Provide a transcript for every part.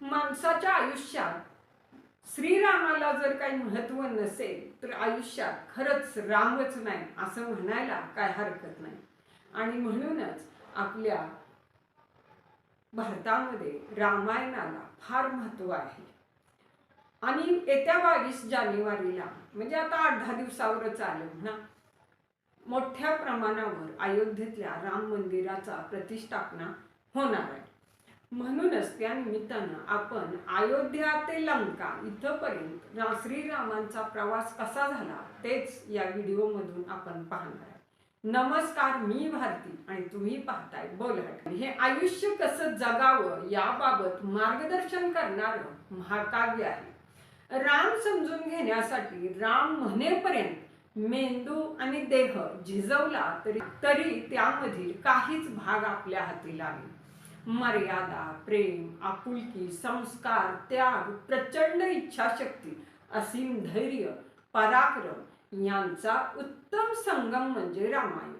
माणसाच्या आयुष्यात श्रीरामाला जर काही महत्त्व नसेल तर आयुष्यात खरंच रामच नाही असं म्हणायला काय हरकत नाही. आणि म्हणूनच आपल्या भारतामध्ये रामायणाला फार महत्त्व आहे. आणि येत्या बावीस जानेवारीला म्हणजे आता आठ दहा दिवसावरच आलं ना मोठ्या प्रमाणावर अयोध्येतल्या राम मंदिराचा प्रतिष्ठापना होणार आहे. म्हणूनच त्या निमित्तानं आपण अयोध्या ते लंका इथंपर्यंत रा श्रीरामांचा प्रवास कसा झाला तेच या व्हिडिओमधून आपण पाहणार आहे नमस्कार मी भारती आणि तुम्ही पाहताय बोलहट. हे आयुष्य कसं जगावं याबाबत मार्गदर्शन करणारं महाकाव्य आहे. राम समजून घेण्यासाठी राम म्हणेपर्यंत मेंदू आणि देह झिजवला तरी तरी त्यामधील काहीच भाग आपल्या हाती लागले. मर्यादा प्रेम आपुलकी संस्कार त्याग प्रचंड इच्छाशक्ती असीम धैर्य पराक्रम यांचा उत्तम संगम म्हणजे रामायण.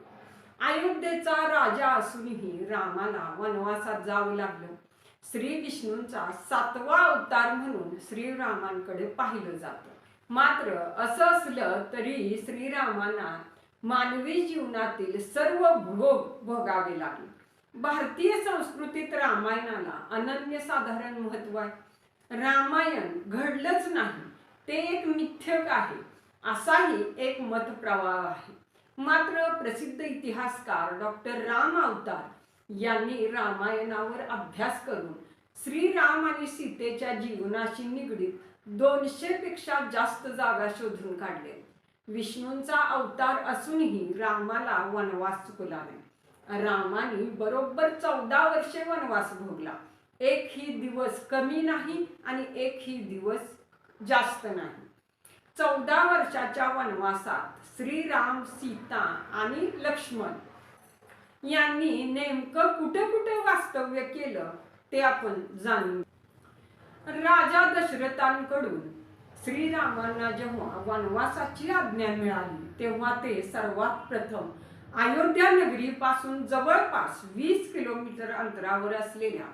अयोध्येचा राजा असूनही रामाला वनवासात जावं लागलं. श्री विष्णूंचा सातवा अवतार म्हणून श्रीरामांकडे पाहिलं जातं. मात्र असं असलं तरी श्रीरामांना मानवी जीवनातील सर्व भोग भोगावे लागले. भारतीय संस्कृतीत रामायणाला अनन्यसाधारण महत्त्व आहे. रामायण घडलंच नाही ते एक मिथ्यक आहे असाही एक मत प्रवाह आहे. मात्र प्रसिद्ध इतिहासकार डॉक्टर राम अवतार यांनी रामायणावर अभ्यास करून श्रीराम आणि सीतेच्या जीवनाशी निगडीत दोनशे पेक्षा जास्त जागा शोधून काढले विष्णूंचा अवतार असूनही रामाला वनवास चुकला नाही. रामाने बरोबर चौदा वर्षे वनवास भोगला. एक ही दिवस कमी नाही आणि एक ही दिवस जास्त नाही. चौदा वर्षाच्या वनवासात श्रीराम सीता आणि लक्ष्मण यांनी नेमकं कुठं कुठं वास्तव्य केलं ते आपण जाणून राजा दशरथांकडून श्रीरामांना जेव्हा वनवासाची आज्ञा मिळाली तेव्हा ते सर्वात प्रथम अयोध्या नगरीपासून जवळपास वीस किलोमीटर अंतरावर असलेल्या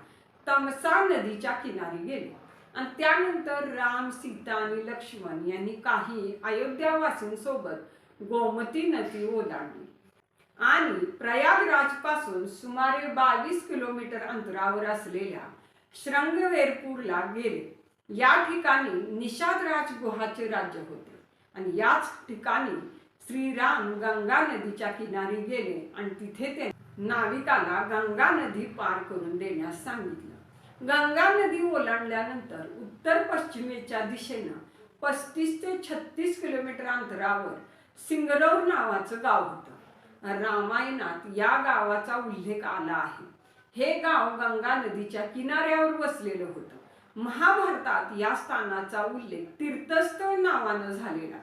तमसा नदीच्या किनारी गेले. आणि त्यानंतर राम सीता आणि लक्ष्मण यांनी काही अयोध्यावासींसोबत गोमती नदी ओलांडली. आणि प्रयागराजपासून सुमारे बावीस किलोमीटर अंतरावर असलेल्या श्रंगवेरपूरला गेले. या ठिकाणी निषादराज गुहाचे राज्य होते. आणि याच ठिकाणी श्रीराम गंगा नदीच्या किनारी गेले आणि तिथे ते नाविकाला गंगा नदी पार करून देण्यास सांगितलं. गंगा नदी ओलांडल्यानंतर उत्तर पश्चिमेच्या दिशेनं पस्तीस ते छत्तीस किलोमीटर अंतरावर सिंगरौर नावाचं गाव होतं. रामायणात या गावाचा उल्लेख आला आहे. हे गाव गंगा नदीच्या किनाऱ्यावर वसलेलं होतं. महाभारतात या स्थानाचा उल्लेख तीर्थस्थळ नावानं झालेला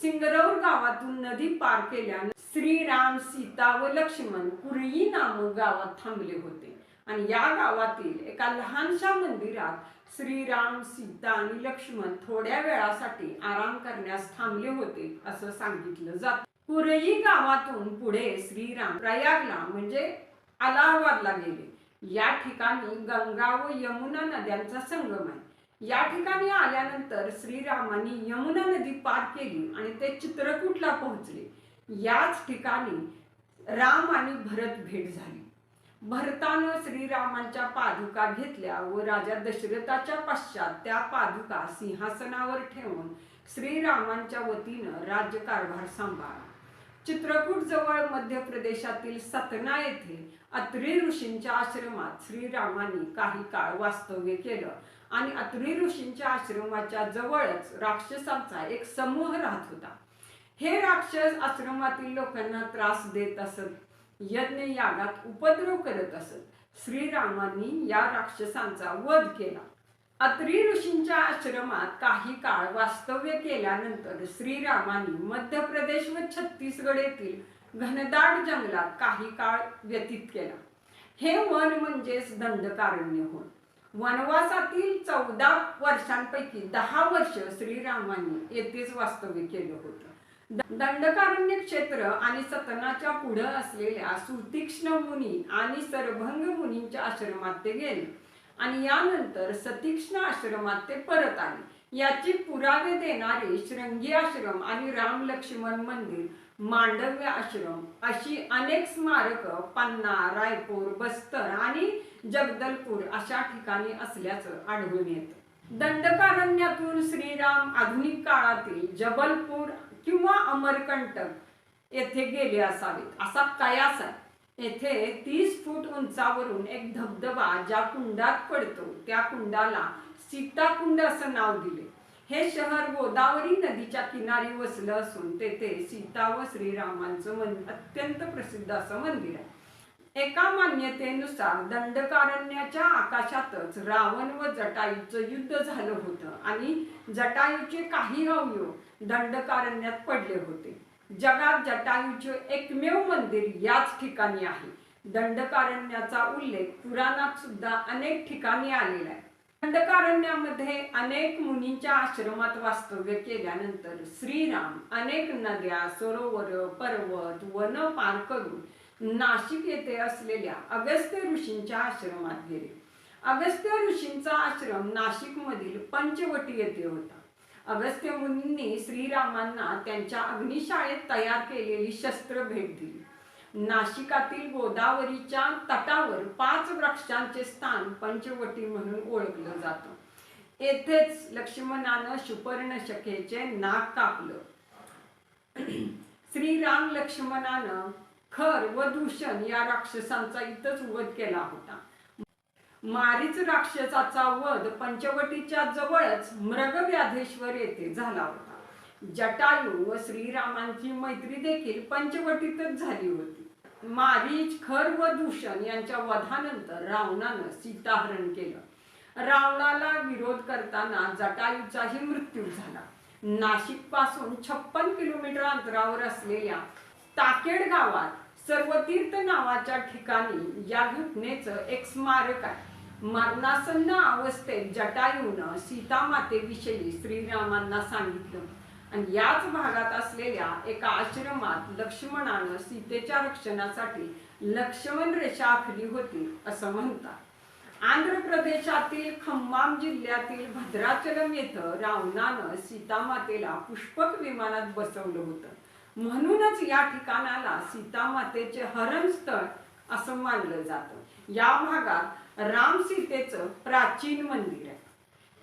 सिंगरौर गावातून नदी पार केल्याने श्रीराम सीता व लक्ष्मण कुरई नामक गावात थांबले होते. आणि या गावातील एका लहानशा मंदिरात श्रीराम सीता आणि लक्ष्मण थोड्या वेळासाठी आराम करण्यास थांबले होते असं सांगितलं जात. कुरई गावातून पुढे श्रीराम प्रयागला म्हणजे अलाहाबादला गेले. या ठिकाणी गंगा व यमुना नद्यांचा संगम आहे. या ठिकाणी आल्यानंतर श्रीरामांनी यमुना नदी पार केली आणि ते चित्रकूटला पोहोचले. याच ठिकाणी राम आणि भरत भेट झाली. भरतानं श्रीरामांच्या पादुका घेतल्या व राजा दशरथाच्या पश्चात त्या पादुका सिंहासनावर ठेवून श्रीरामांच्या वतीनं राज्यकारभार सांभाळला. चित्रकूट जवळ मध्य प्रदेशातील सतना येथे अत्रि ऋषींच्या आश्रमात श्रीरामांनी काही काळ वास्तव्य केलं. आणि अत्रि ऋषींच्या आश्रमाच्या जवळच राक्षसांचा एक समूह राहत होता. हे राक्षस आश्रमातील लोकांना त्रास देत असत यज्ञ यागात उपद्रव करत असत. श्रीरामांनी या राक्षसांचा वध केला. अत्री ऋषींच्या आश्रमात काही काळ वास्तव्य केल्यानंतर श्रीरामांनी मध्य प्रदेश व छत्तीसगड येथील घनदाट जंगलात काही काळ व्यतीत केला. हे वन म्हणजेच दंडकारण्य होय. वनवासातील चौदा वर्षांपैकी दहा वर्ष श्रीरामांनी येथेच वास्तव्य केलं होतं. दंडकारण्य क्षेत्र आणि सतनाच्या पुढं असलेल्या सुतीक्ष्ण मुनी आणि सरभंग मुनींच्या आश्रमात ते गेले. आणि यानंतर सतीक्ष्ण आश्रमात ते परत आले. याची पुरावे देणारे श्रृंगी आश्रम आणि राम लक्ष्मण मंदिर मांडव्य आश्रम अशी अनेक स्मारक पन्ना रायपूर बस्तर आणि जगदलपूर अशा ठिकाणी असल्याचं आढळून येतं. दंडकारण्यातून श्रीराम आधुनिक काळातील जबलपूर किंवा अमरकंटक येथे गेले असावेत. असा कयास आहे. येथे तीस फूट उंचावरून एक धबधबा ज्या कुंडात पडतो त्या कुंडाला सीताकुंड असं नाव दिले. हे शहर गोदावरी नदीच्या किनारी वसलं असून तेथे सीता व श्रीरामांचं मन अत्यंत प्रसिद्ध असं मंदिर आहे. एका मान्यतेनुसार दंडकारण्याच्या आकाशातच रावण व जटायूचं युद्ध झालं होतं आणि जटायूचे काही अवयव दंडकारण्यात पडले होते. जगात जटायूचे एकमेव मंदिर याच ठिकाणी आहे. दंडकारण्याचा उल्लेख पुराणात सुद्धा अनेक ठिकाणी आलेला आहे. दंडकारण्यामध्ये अनेक मुनींच्या आश्रमात वास्तव्य केल्यानंतर श्रीराम अनेक नद्या सरोवर पर्वत वन पार करून नाशिक येथे असलेल्या अगस्त्य ऋषींच्या आश्रमात गेले. अगस्त्य ऋषींचा आश्रम नाशिकमधील पंचवटी येथे होता. अगस्त्य मुनींनी श्रीरामांना त्यांच्या अग्निशाळेत तयार केलेली शस्त्र भेट दिली. नाशिकातील गोदावरीच्या तटावर पाच वृक्षांचे स्थान पंचवटी म्हणून ओळखलं जातं. येथेच लक्ष्मणानं सुपर्णशखेचे नाक कापलं. श्रीराम लक्ष्मणानं खर व दूषण या राक्षसांचा इथंच वध केला होता. मारीच राक्षसाचा वध पंचवटीच्या जवळच मृगव्याधेश्वर येथे झाला होता. जटायू व श्रीरामांची मैत्री देखील पंचवटीतच झाली होती. मारीच खर व दूषण यांच्या वधानंतर रावणानं सीताहरण केलं. रावणाला विरोध करताना जटायूचाही मृत्यू झाला. नाशिकपासून छप्पन किलोमीटर अंतरावर असलेल्या ताकेड गावात सर्वतीर्थ नावाच्या ठिकाणी या घटनेचं एक स्मारक आहे. मरणासन्न अवस्थेत जटायून सीतामातेविषयी श्रीरामांना सांगितलं. आणि याच भागात असलेल्या एका आश्रमात लक्ष्मणानं सीतेच्या रक्षणासाठी लक्ष्मण रेषा आखली होती असं म्हणतात. आंध्र प्रदेशातील खम्माम जिल्ह्यातील भद्राचलम येथं रावणानं सीतामातेला पुष्पक विमानात बसवलं होतं. म्हणूनच या ठिकाणाला सीतामातेचे हरणस्थळ असं मानलं जातं. या भागात राम सीतेचं प्राचीन मंदिर आहे.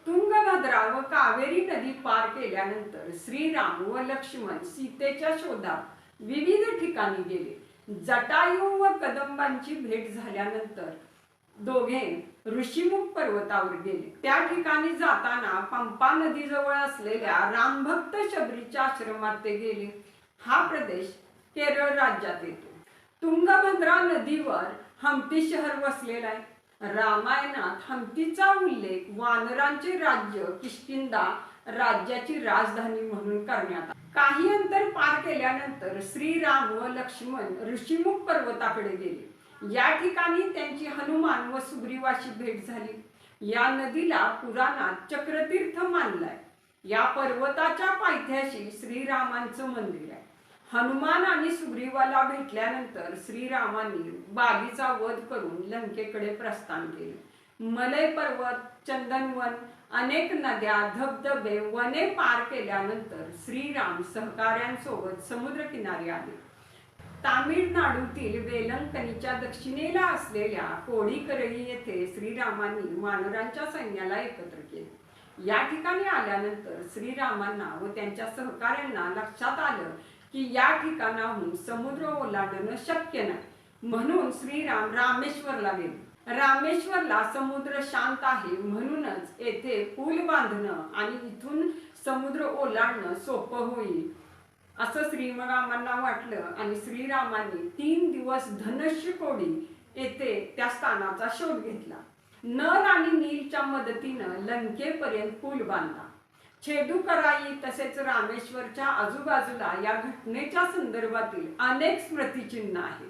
तुंगभद्रा व कावेरी नदी पार केल्यानंतर श्रीराम व लक्ष्मण सीतेच्या शोधात विविध ठिकाणी गेले. जटायू व कदंबांची भेट झाल्यानंतर दोघे ऋषीमुख पर्वतावर गेले. त्या ठिकाणी जाताना पंपा नदीजवळ असलेल्या रामभक्त शबरीच्या आश्रमात ते गेले. हा प्रदेश केरळ राज्यात येतो. तुंगभद्रा नदीवर हम्पी शहर वसलेलं आहे. रामायणात हम्पीचा उल्लेख वानरांचे राज्य किष्किंदा राज्याची राजधानी म्हणून करण्यात आला. काही अंतर पार केल्यानंतर श्रीराम व लक्ष्मण ऋषीमुख पर्वताकडे गेले. या ठिकाणी त्यांची हनुमान व सुग्रीवाशी भेट झाली. या नदीला पुराणात चक्रतीर्थ मानलाय. या पर्वताच्या पायथ्याशी श्रीरामांचं मंदिर आहे. हनुमान आणि सुग्रीवाला भेटल्यानंतर श्रीरामांनी बालीचा वध करून लंकेकडे प्रस्थान केले. मलय पर्वत चंदनवन अनेक नद्या धबधबे वने पार केल्यानंतर श्रीराम सहकाऱ्यांसोबत समुद्रकिनारी आले. तामिळनाडूतील वेलंकनीच्या दक्षिणेला असलेल्या कोळीकरळी येथे श्रीरामांनी वानरांच्या सैन्याला एकत्र केले. या ठिकाणी आल्यानंतर श्रीरामांना व त्यांच्या सहकाऱ्यांना लक्षात आलं की या ठिकाणाहून समुद्र ओलांडणं शक्य नाही. म्हणून श्रीराम रामेश्वरला गेले. रामेश्वरला समुद्र शांत आहे म्हणूनच येथे पूल बांधणं आणि इथून समुद्र ओलांडणं सोपं होईल. असं श्रीरामांना वाटलं आणि श्रीरामांनी तीन दिवस धनुष्यकोडी येथे त्या स्थानाचा शोध घेतला. नर आणि नीलच्या मदतीनं लंकेपर्यंत पूल बांधला. छेदूकराई तसेच रामेश्वरच्या आजूबाजूला या घटनेच्या संदर्भातील अनेक स्मृतिचिन्ह आहेत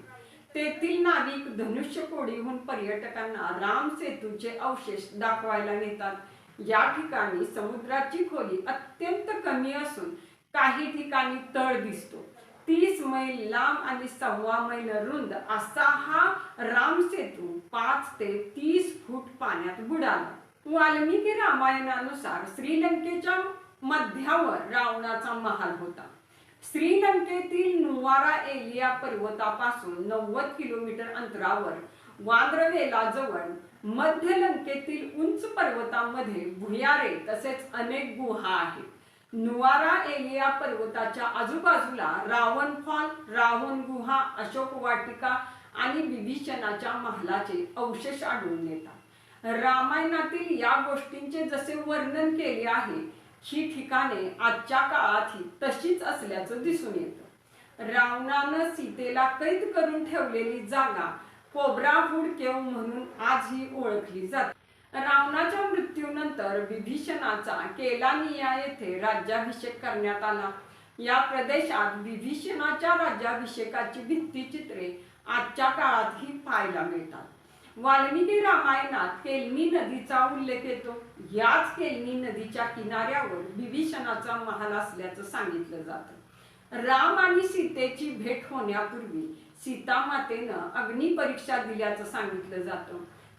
तेथील नाविक धनुष्य कोडीहून पर्यटकांना राम सेतूचे अवशेष दाखवायला नेतात. या ठिकाणी समुद्राची खोली अत्यंत कमी असून काही ठिकाणी तळ दिसतो. तीस मैल लांब आणि सव्वा मैल रुंद असा हा राम सेतू पाच ते तीस फूट पाण्यात बुडाला. वाल्मिकी रामायणानुसार श्रीलंकेच्या मध्यावर रावणाचा महाल होता. श्रीलंकेतील नुवारा एलिया पर्वतापासून नव्वद किलोमीटर अंतरावर वांद्रवेलाजवळ मध्य लंकेतील उंच पर्वतामध्ये भुयारे तसेच अनेक गुहा आहेत. नुवारा एलिया पर्वताच्या आजूबाजूला रावण फॉल रावण गुहा अशोक वाटिका आणि विभीषणाच्या महालाचे अवशेष आढळून येतात. रामायणातील या गोष्टींचे जसे वर्णन केले आहे ही ठिकाणे आजच्या काळातही तशीच असल्याचं दिसून येतं. रावणानं सीतेला कैद करून ठेवलेली जागा कोब्राहूड केव म्हणून आजही ओळखली जाते. रावणाच्या मृत्यूनंतर विभीषणाचा केलानिया येथे राज्याभिषेक करण्यात आला. या प्रदेशात विभीषणाच्या राज्याभिषेकाची भित्तीचित्रे आजच्या काळातही पाहायला मिळतात. वाल्मिकी रामायणात केलमी नदीचा उल्लेख येतो. याच केलमी नदीच्या किनाऱ्यावर विभीषणाचा महाल असल्याचं सांगितलं जातं. राम आणि सीतेची भेट होण्यापूर्वी सीतामातेनं अग्निपरीक्षा दिल्याचं सांगितलं जातं.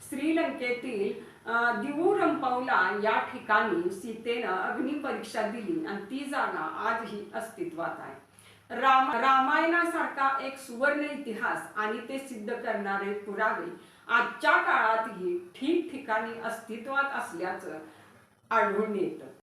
श्रीलंकेतील दिवू दिवुरंपौला या ठिकाणी सीतेनं अग्निपरीक्षा दिली आणि ती जागा आजही अस्तित्वात आहे. राम रामायणासारखा एक सुवर्ण इतिहास आणि ते सिद्ध करणारे पुरावे आजच्या काळातही ठिकठिकाणी अस्तित्वात असल्याचं आढळून येतं.